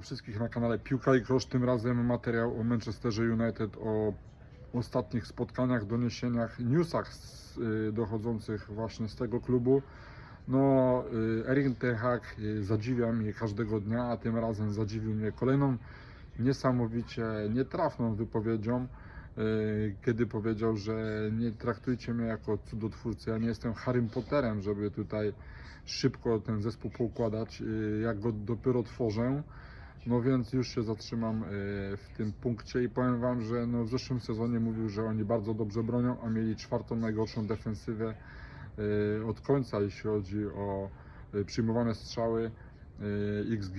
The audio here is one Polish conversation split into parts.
Wszystkich na kanale Piłka i Grosz. Tym razem materiał o Manchesterze United, o ostatnich spotkaniach, doniesieniach, newsach z, y, dochodzących właśnie z tego klubu. No, y, Erik Ten Hag y, zadziwia mnie każdego dnia, a tym razem zadziwił mnie kolejną niesamowicie nietrafną wypowiedzią, y, kiedy powiedział, że nie traktujcie mnie jako cudotwórcę, ja nie jestem Harrym Potterem, żeby tutaj szybko ten zespół poukładać, jak go dopiero tworzę. No więc już się zatrzymam y, w tym punkcie i powiem Wam, że no w zeszłym sezonie mówił, że oni bardzo dobrze bronią, a mieli czwartą najgorszą defensywę y, od końca, jeśli chodzi o y, przyjmowane strzały, XG,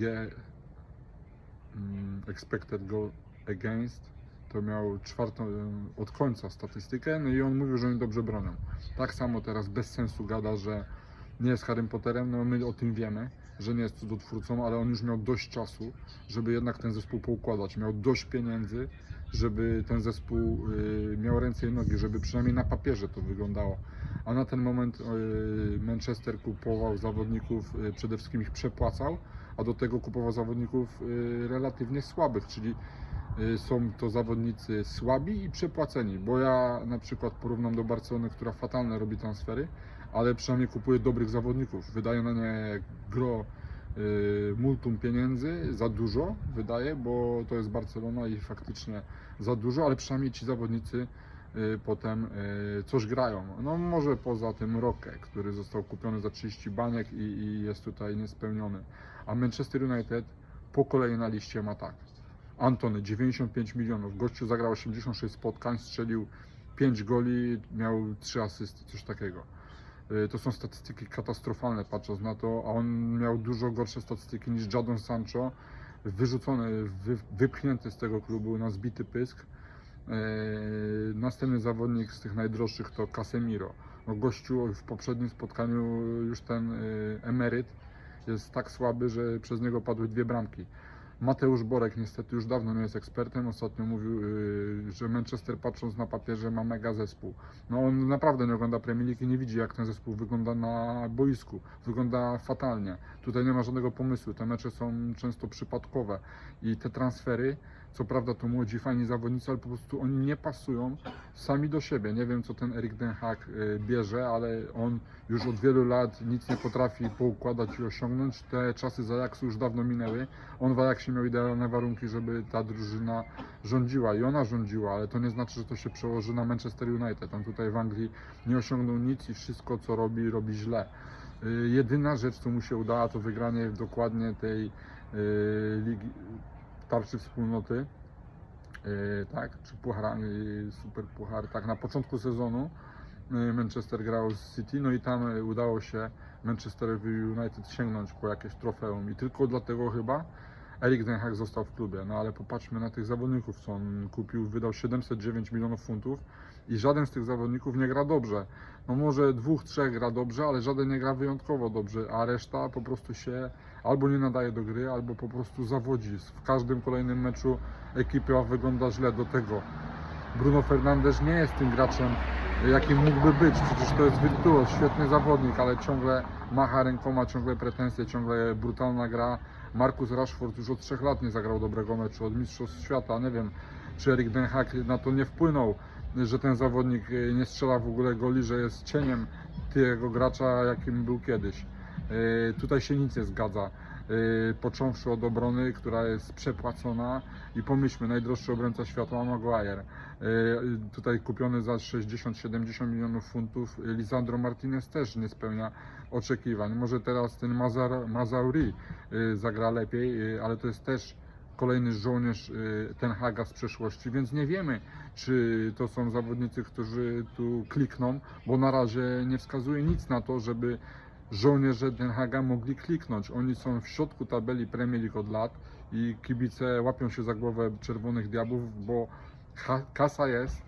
mm, expected goal against, to miał czwartą od końca statystykę, no i on mówił, że oni dobrze bronią. Tak samo teraz bez sensu gada, że nie jest Harrym Potterem, no my o tym wiemy, że nie jest cudotwórcą, ale on już miał dość czasu, żeby jednak ten zespół poukładać. Miał dość pieniędzy, żeby ten zespół y, miał ręce i nogi, żeby przynajmniej na papierze to wyglądało. A na ten moment y, Manchester kupował zawodników, y, przede wszystkim ich przepłacał, a do tego kupował zawodników relatywnie słabych, czyli są to zawodnicy słabi i przepłaceni, bo ja na przykład porównam do Barcelony, która fatalne robi transfery, ale przynajmniej kupuje dobrych zawodników. Wydaje na nie gro y, multum pieniędzy, za dużo wydaje, bo to jest Barcelona i faktycznie za dużo, ale przynajmniej ci zawodnicy y, potem y, coś grają. No może poza tym Roque, który został kupiony za 30 baniek i, i jest tutaj niespełniony. A Manchester United po kolei na liście ma tak. Antony 95 milionów, gościu zagrał 86 spotkań, strzelił 5 goli, miał 3 asysty, coś takiego. Y, To są statystyki katastrofalne patrząc na to, a on miał dużo gorsze statystyki niż Jadon Sancho, wyrzucony, wy, wypchnięty z tego klubu na zbity pysk. E, Następny zawodnik z tych najdroższych to Casemiro. No gościu w poprzednim spotkaniu już ten y, emeryt jest tak słaby, że przez niego padły dwie bramki. Mateusz Borek niestety już dawno nie jest ekspertem. Ostatnio mówił, y, że Manchester patrząc na papierze ma mega zespół. No on naprawdę nie ogląda Premier League i nie widzi jak ten zespół wygląda na boisku. Wygląda fatalnie. Tutaj nie ma żadnego pomysłu. Te mecze są często przypadkowe i te transfery, co prawda to młodzi, fajni zawodnicy, ale po prostu oni nie pasują sami do siebie. Nie wiem co ten Erik Den Haag y, bierze, ale on już od wielu lat nic nie potrafi poukładać i osiągnąć. Te czasy z Ajaxu już dawno minęły. On w Ajaxie miał idealne warunki, żeby ta drużyna rządziła i ona rządziła, ale to nie znaczy, że to się przełoży na Manchester United. On tutaj w Anglii nie osiągnął nic i wszystko co robi, robi źle. Y, Jedyna rzecz, co mu się udała, to wygranie dokładnie tej y, ligi tarczy wspólnoty, y, tak, czy puchara, y, super puchar, tak, na początku sezonu y, Manchester grał z City, no i tam y, udało się Manchesterowi United sięgnąć po jakieś trofeum. I tylko dlatego chyba Erik Ten Hag został w klubie, no ale popatrzmy na tych zawodników, co on kupił, wydał 709 milionów funtów i żaden z tych zawodników nie gra dobrze. No może dwóch, trzech gra dobrze, ale żaden nie gra wyjątkowo dobrze, a reszta po prostu się albo nie nadaje do gry, albo po prostu zawodzi. W każdym kolejnym meczu ekipa wygląda źle do tego. Bruno Fernandes nie jest tym graczem, jakim mógłby być. Przecież to jest wirtuoz, świetny zawodnik, ale ciągle macha rękoma, ciągle pretensje, ciągle brutalna gra. Marcus Rashford już od trzech lat nie zagrał dobrego meczu, od Mistrzostw Świata. Nie wiem, czy Erik Den na to nie wpłynął, że ten zawodnik y, nie strzela w ogóle goli, że jest cieniem tego gracza, jakim był kiedyś. Y, Tutaj się nic nie zgadza. Y, Począwszy od obrony, która jest przepłacona i pomyślmy, najdroższy obrońca świata Maguire. Y, Tutaj kupiony za 60-70 milionów funtów Lisandro Martinez też nie spełnia oczekiwań. Może teraz ten Mazar, Mazauri y, zagra lepiej, ale to jest też kolejny żołnierz Ten Haga z przeszłości, więc nie wiemy, czy to są zawodnicy, którzy tu klikną, bo na razie nie wskazuje nic na to, żeby żołnierze Den Haga mogli kliknąć. Oni są w środku tabeli Premier League od lat i kibice łapią się za głowę Czerwonych Diabłów, bo kasa jest,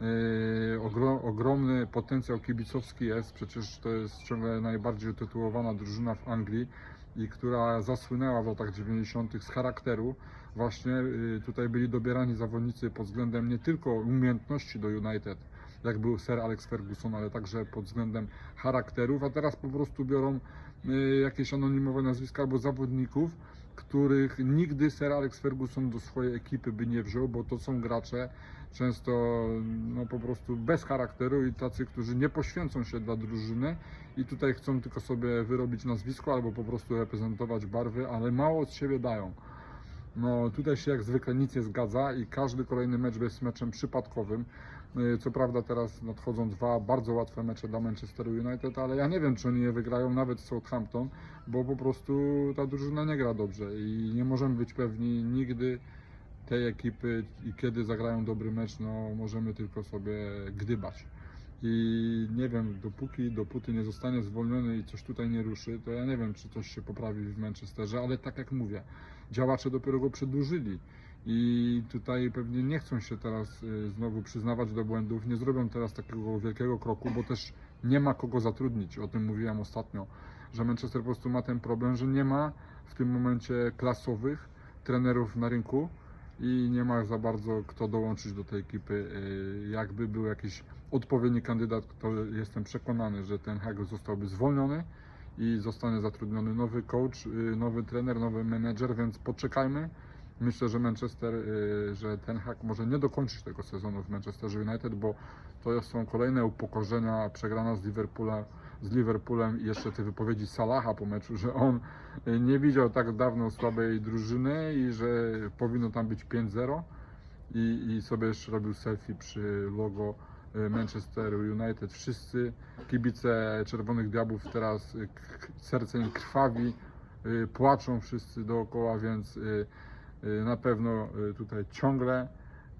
Yy, ogro, ogromny potencjał kibicowski jest, przecież to jest ciągle najbardziej utytułowana drużyna w Anglii i która zasłynęła w latach 90. z charakteru. Właśnie yy, tutaj byli dobierani zawodnicy pod względem nie tylko umiejętności do United, jak był Sir Alex Ferguson, ale także pod względem charakterów, a teraz po prostu biorą yy, jakieś anonimowe nazwiska albo zawodników, których nigdy Sir Alex Ferguson do swojej ekipy by nie wziął, bo to są gracze często no, po prostu bez charakteru i tacy, którzy nie poświęcą się dla drużyny i tutaj chcą tylko sobie wyrobić nazwisko albo po prostu reprezentować barwy, ale mało od siebie dają. No tutaj się jak zwykle nic nie zgadza i każdy kolejny mecz jest meczem przypadkowym. Yy, Co prawda teraz nadchodzą dwa bardzo łatwe mecze dla Manchesteru United, ale ja nie wiem czy oni je wygrają nawet z Southampton, bo po prostu ta drużyna nie gra dobrze i nie możemy być pewni nigdy tej ekipy i kiedy zagrają dobry mecz, no możemy tylko sobie gdybać. I nie wiem, dopóki, dopóty nie zostanie zwolniony i coś tutaj nie ruszy, to ja nie wiem, czy coś się poprawi w Manchesterze, ale tak jak mówię, działacze dopiero go przedłużyli i tutaj pewnie nie chcą się teraz y, znowu przyznawać do błędów, nie zrobią teraz takiego wielkiego kroku, bo też nie ma kogo zatrudnić, o tym mówiłem ostatnio, że Manchester po prostu ma ten problem, że nie ma w tym momencie klasowych trenerów na rynku i nie ma za bardzo kto dołączyć do tej ekipy. Y, Jakby był jakiś odpowiedni kandydat, to jestem przekonany, że ten Hag zostałby zwolniony i zostanie zatrudniony nowy coach, y, nowy trener, nowy menedżer, więc poczekajmy. Myślę, że Manchester, y, że ten Hag może nie dokończyć tego sezonu w Manchesterze United, bo to są kolejne upokorzenia, przegrana z Liverpoola, z Liverpoolem i jeszcze te wypowiedzi Salaha po meczu, że on y, nie widział tak dawno słabej drużyny i że powinno tam być 5-0 i, i sobie jeszcze robił selfie przy logo y, Manchesteru United. Wszyscy kibice Czerwonych Diabłów teraz serce im krwawi, płaczą wszyscy dookoła, więc na pewno y, tutaj ciągle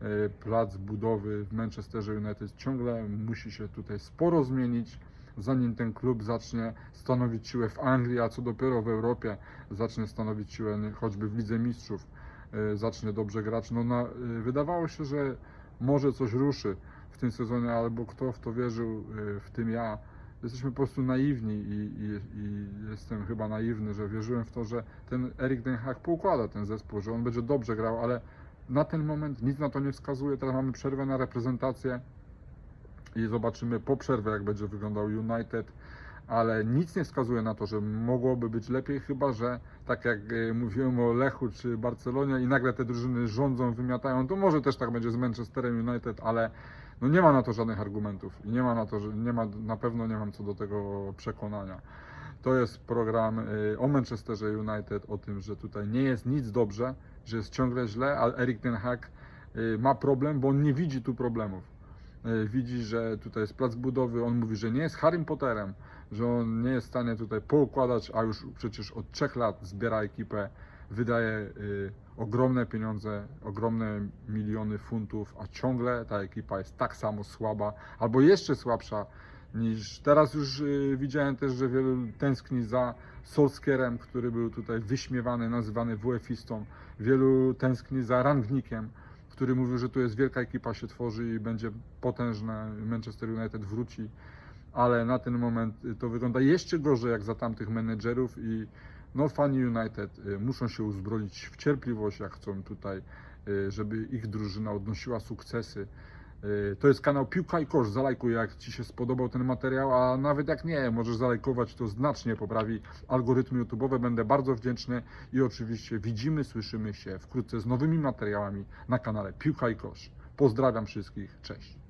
y, plac budowy w Manchesterze United ciągle musi się tutaj sporo zmienić, zanim ten klub zacznie stanowić siłę w Anglii, a co dopiero w Europie zacznie stanowić siłę choćby w Lidze Mistrzów, y, zacznie dobrze grać. No na, y, wydawało się, że może coś ruszy w tym sezonie, albo kto w to wierzył, y, w tym ja. Jesteśmy po prostu naiwni i, i, i jestem chyba naiwny, że wierzyłem w to, że ten Erik Den Haag poukłada ten zespół, że on będzie dobrze grał, ale na ten moment nic na to nie wskazuje. Teraz mamy przerwę na reprezentację i zobaczymy po przerwie, jak będzie wyglądał United, ale nic nie wskazuje na to, że mogłoby być lepiej, chyba że tak jak e, mówiłem o Lechu czy Barcelonie i nagle te drużyny rządzą, wymiatają, to może też tak będzie z Manchesterem United, ale no nie ma na to żadnych argumentów i nie ma na to, że nie ma, na pewno nie mam co do tego przekonania. To jest program y, o Manchesterze United, o tym, że tutaj nie jest nic dobrze, że jest ciągle źle, ale Erik Ten Hag y, ma problem, bo on nie widzi tu problemów. Y, Widzi, że tutaj jest plac budowy, on mówi, że nie jest Harrym Potterem, że on nie jest w stanie tutaj poukładać, a już przecież od trzech lat zbiera ekipę, wydaje ogromne pieniądze, ogromne miliony funtów, a ciągle ta ekipa jest tak samo słaba, albo jeszcze słabsza niż teraz już y, widziałem też, że wielu tęskni za Solskierem, który był tutaj wyśmiewany, nazywany WF-istą. Wielu tęskni za Rangnikiem, który mówił, że tu jest wielka ekipa się tworzy i będzie potężne, Manchester United wróci, ale na ten moment y, to wygląda jeszcze gorzej jak za tamtych menedżerów i no fani United y, muszą się uzbroić w cierpliwość, jak chcą tutaj, żeby ich drużyna odnosiła sukcesy. Y, To jest kanał Piłka i Kosz. Zalajkuj, jak Ci się spodobał ten materiał, a nawet jak nie, możesz zalajkować, to znacznie poprawi algorytmy YouTube'owe. Będę bardzo wdzięczny i oczywiście widzimy, słyszymy się wkrótce z nowymi materiałami na kanale Piłka i Kosz. Pozdrawiam wszystkich, cześć.